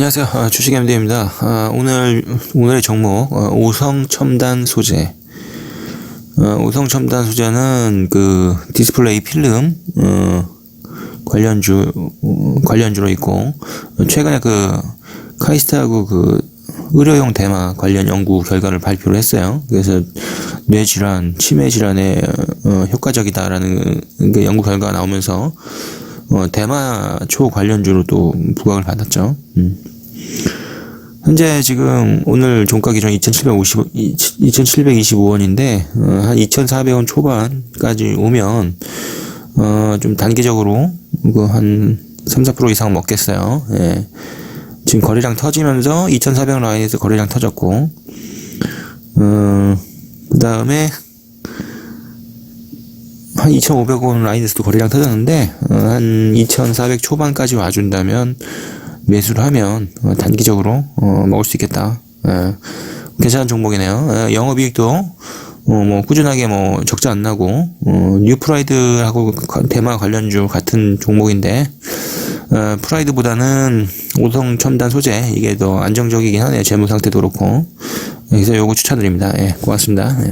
안녕하세요. 아, 주식 MD입니다. 아, 오늘, 오늘의 종목, 어, 오성 첨단 소재. 어, 오성 첨단 소재는 그 디스플레이 필름, 어, 관련주, 어, 관련주로 있고, 어, 최근에 그 카이스트하고 그 의료용 대마 관련 연구 결과를 발표를 했어요. 그래서 뇌질환, 치매 질환에 어, 효과적이다라는 그 연구 결과가 나오면서 어, 대마 초 관련주로 또 부각을 받았죠. 음. 현재 지금 오늘 종가 기준 2,750, 2,725원인데, 어, 한 2,400원 초반까지 오면, 어, 좀 단기적으로, 그한 3, 4% 이상 먹겠어요. 예. 지금 거래량 터지면서 2,400원 라인에서 거래량 터졌고, 어, 그 다음에, 한 2,500원 라인에서도 거래량 터졌는데 어, 한2,400 초반까지 와준다면 매수를 하면 어, 단기적으로 어, 먹을 수 있겠다. 예. 괜찮은 종목이네요. 어, 영업이익도 어, 뭐 꾸준하게 뭐 적자 안 나고 어, 뉴프라이드하고 가- 대마 관련주 같은 종목인데 어, 프라이드보다는 오성 첨단 소재 이게 더 안정적이긴 하네요. 재무 상태도 그렇고 그래서 요거 추천드립니다. 예, 고맙습니다. 예.